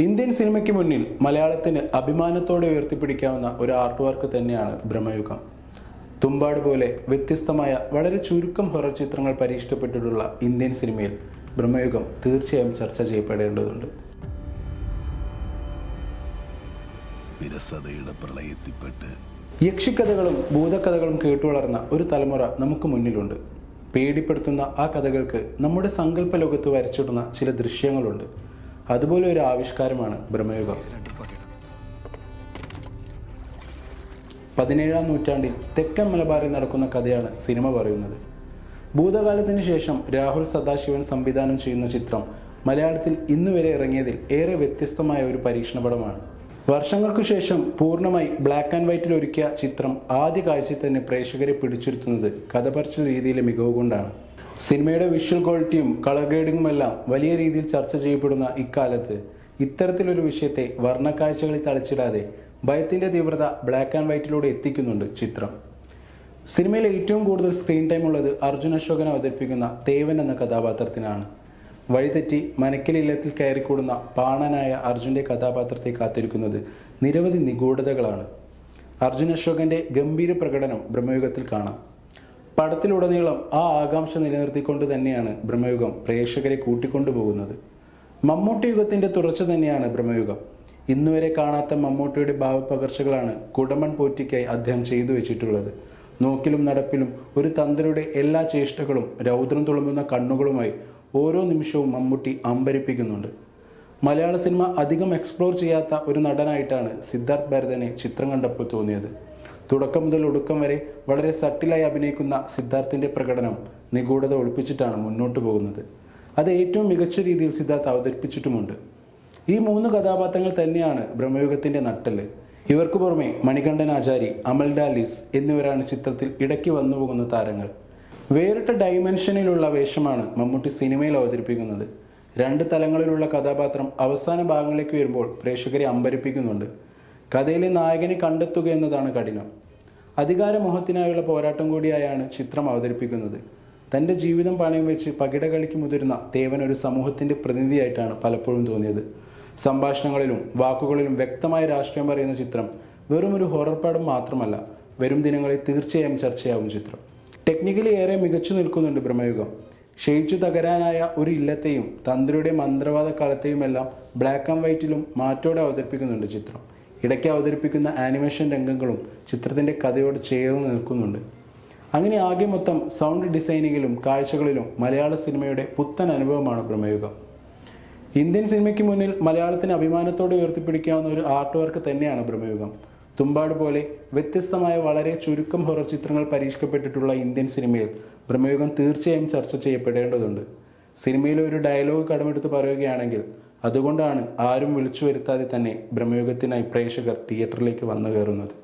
Indian സിനിമയ്ക്ക് മുന്നിൽ മലയാളത്തിന് അഭിമാനത്തോടെ ഉയർത്തിപ്പിടിക്കാവുന്ന ഒരു ആർട്ട് വർക്ക് തന്നെയാണ് ബ്രഹ്മയുഗം. തുമ്പാട് പോലെ വ്യത്യസ്തമായ വളരെ ചുരുക്കം ഹൊറർ ചിത്രങ്ങൾ പരീക്ഷിക്കപ്പെട്ടിട്ടുള്ള ഇന്ത്യൻ സിനിമയിൽ ബ്രഹ്മയുഗം തീർച്ചയായും ചർച്ച ചെയ്യപ്പെടേണ്ടതുണ്ട്. വിരസതയുടെ പ്രളയത്തിൽപ്പെട്ട് യക്ഷിക്കഥകളും ഭൂതക്കഥകളും കേട്ടുവളർന്ന ഒരു തലമുറ നമുക്ക് മുന്നിലുണ്ട്. പേടിപ്പെടുത്തുന്ന ആ കഥകൾക്ക് നമ്മുടെ സങ്കല്പ ലോകത്ത് വരച്ചിടുന്ന ചില ദൃശ്യങ്ങളുണ്ട്. അതുപോലെ ഒരു ആവിഷ്കാരമാണ് ബ്രഹ്മയുഗം. പതിനേഴാം നൂറ്റാണ്ടിൽ തെക്കൻ മലബാറിൽ നടക്കുന്ന കഥയാണ് സിനിമ പറയുന്നത്. ഭൂതകാലത്തിന് ശേഷം രാഹുൽ സദാശിവൻ സംവിധാനം ചെയ്യുന്ന ചിത്രം മലയാളത്തിൽ ഇന്നുവരെ ഇറങ്ങിയതിൽ ഏറെ വ്യത്യസ്തമായ ഒരു പരീക്ഷണപടമാണ്. വർഷങ്ങൾക്കു ശേഷം പൂർണമായി ബ്ലാക്ക് ആൻഡ് വൈറ്റിൽ ഒരുക്കിയ ചിത്രം ആദ്യ കാഴ്ചയിൽ തന്നെ പ്രേക്ഷകരെ പിടിച്ചിരുത്തുന്നത് കഥപറച്ചിൽ രീതിയിലെ മികവ് കൊണ്ടാണ്. സിനിമയുടെ വിഷ്വൽ ക്വാളിറ്റിയും കളർ ഗ്രേഡിങ്ങും എല്ലാം വലിയ രീതിയിൽ ചർച്ച ചെയ്യപ്പെടുന്ന ഇക്കാലത്ത് ഇത്തരത്തിലൊരു വിഷയത്തെ വർണക്കാഴ്ചകളിൽ തളച്ചിടാതെ ഭയത്തിന്റെ തീവ്രത ബ്ലാക്ക് ആൻഡ് വൈറ്റിലൂടെ എത്തിക്കുന്നുണ്ട് ചിത്രം. സിനിമയിൽ ഏറ്റവും കൂടുതൽ സ്ക്രീൻ ടൈം ഉള്ളത് അർജുൻ അശോകൻ അവതരിപ്പിക്കുന്ന തേവൻ എന്ന കഥാപാത്രത്തിനാണ്. വഴിതെറ്റി മനക്കിലില്ലത്തിൽ കയറിക്കൂടുന്ന പാണനായ അർജുന്റെ കഥാപാത്രത്തെ കാത്തിരിക്കുന്നത് നിരവധി നിഗൂഢതകളാണ്. അർജുൻ അശോകന്റെ ഗംഭീര പ്രകടനം ബ്രഹ്മയുഗത്തിൽ കാണാം. പടത്തിലുടനീളം ആ ആകാംക്ഷ നിലനിർത്തിക്കൊണ്ട് തന്നെയാണ് ബ്രഹ്മയുഗം പ്രേക്ഷകരെ കൂട്ടിക്കൊണ്ടുപോകുന്നത്. മമ്മൂട്ടി യുഗത്തിന്റെ തുടർച്ച തന്നെയാണ് ബ്രഹ്മയുഗം. ഇന്നുവരെ കാണാത്ത മമ്മൂട്ടിയുടെ ഭാവപകർച്ചകളാണ് കുടമൺ പോറ്റിക്കായി അദ്ദേഹം ചെയ്തു വെച്ചിട്ടുള്ളത്. നോക്കിലും നടപ്പിലും ഒരു തന്ത്രിയുടെ എല്ലാ ചേഷ്ടകളും രൗദ്രം തുളുമ്പുന്ന കണ്ണുകളുമായി ഓരോ നിമിഷവും മമ്മൂട്ടി അമ്പരിപ്പിക്കുന്നുണ്ട്. മലയാള സിനിമ അധികം എക്സ്പ്ലോർ ചെയ്യാത്ത ഒരു നടനായിട്ടാണ് സിദ്ധാർത്ഥ് ഭരതനെ ചിത്രം കണ്ടപ്പോൾ തോന്നിയത്. തുടക്കം മുതൽ ഒടുക്കം വരെ വളരെ സട്ടിലായി അഭിനയിക്കുന്ന സിദ്ധാർത്ഥിന്റെ പ്രകടനം നിഗൂഢത ഒളിപ്പിച്ചിട്ടാണ് മുന്നോട്ട് പോകുന്നത്. അത് ഏറ്റവും മികച്ച രീതിയിൽ സിദ്ധാർത്ഥ് അവതരിപ്പിച്ചിട്ടുമുണ്ട്. ഈ മൂന്ന് കഥാപാത്രങ്ങൾ തന്നെയാണ് ബ്രഹ്മയുഗത്തിന്റെ നട്ടൽ ഇവർക്ക് പുറമെ മണികണ്ഠൻ ആചാരി അമൽ ഡാലിസ് എന്നിവരാണ് ചിത്രത്തിൽ ഇടയ്ക്ക് വന്നു പോകുന്ന താരങ്ങൾ. വേറിട്ട ഡൈമെൻഷനിലുള്ള വേഷമാണ് മമ്മൂട്ടി സിനിമയിൽ അവതരിപ്പിക്കുന്നത്. രണ്ട് തലങ്ങളിലുള്ള കഥാപാത്രം അവസാന ഭാഗങ്ങളിലേക്ക് വരുമ്പോൾ പ്രേക്ഷകരെ അമ്പരിപ്പിക്കുന്നുണ്ട്. കഥയിലെ നായകനെ കണ്ടെത്തുക എന്നതാണ് കഠിനം. അധികാരമോഹത്തിനായുള്ള പോരാട്ടം കൂടിയായാണ് ചിത്രം അവതരിപ്പിക്കുന്നത്. തന്റെ ജീവിതം പണയം വെച്ച് പകിട കളിക്ക് മുതിരുന്ന തേവൻ ഒരു സമൂഹത്തിന്റെ പ്രതിനിധിയായിട്ടാണ് പലപ്പോഴും തോന്നിയത്. സംഭാഷണങ്ങളിലും വാക്കുകളിലും വ്യക്തമായ രാഷ്ട്രീയം പറയുന്ന ചിത്രം വെറും ഒരു ഹൊറർ പടം മാത്രമല്ല വരും ദിനങ്ങളിൽ തീർച്ചയായും ചർച്ചയാവും ചിത്രം. ടെക്നിക്കലി ഏറെ മികച്ചു നിൽക്കുന്നുണ്ട് ബ്രഹ്മയുഗം. ക്ഷയിച്ചു തകരാനായ ഒരു ഇല്ലത്തെയും തന്ത്രിയുടെ മന്ത്രവാദ കാലത്തെയുമെല്ലാം ബ്ലാക്ക് ആൻഡ് വൈറ്റിലും മാറ്റോടെ അവതരിപ്പിക്കുന്നുണ്ട് ചിത്രം. ഇടയ്ക്ക് അവതരിപ്പിക്കുന്ന ആനിമേഷൻ രംഗങ്ങളും ചിത്രത്തിന്റെ കഥയോട് ചേർന്ന് നിൽക്കുന്നുണ്ട്. അങ്ങനെ ആകെ മൊത്തം സൗണ്ട് ഡിസൈനിങ്ങിലും കാഴ്ചകളിലും മലയാള സിനിമയുടെ പുത്തൻ അനുഭവമാണ് പ്രമേയുഗം ഇന്ത്യൻ സിനിമയ്ക്ക് മുന്നിൽ മലയാളത്തിന് അഭിമാനത്തോടെ ഉയർത്തിപ്പിടിക്കാവുന്ന ഒരു ആർട്ട് വർക്ക് തന്നെയാണ് പ്രമേയുഗം തുമ്പാട് പോലെ വ്യത്യസ്തമായ വളരെ ചുരുക്കം ഹൊറർ ചിത്രങ്ങൾ പരീക്ഷിക്കപ്പെട്ടിട്ടുള്ള ഇന്ത്യൻ സിനിമയിൽ പ്രമേയുഗം തീർച്ചയായും ചർച്ച ചെയ്യപ്പെടേണ്ടതുണ്ട്. സിനിമയിലെ ഒരു ഡയലോഗ് കടമെടുത്ത് പറയുകയാണെങ്കിൽ അതുകൊണ്ടാണ് ആരും വിളിച്ചു വരുത്താതെ തന്നെ ബ്രഹ്മയുഗത്തിനായി പ്രേക്ഷകർ തിയേറ്ററിലേക്ക് വന്നു കയറുന്നത്.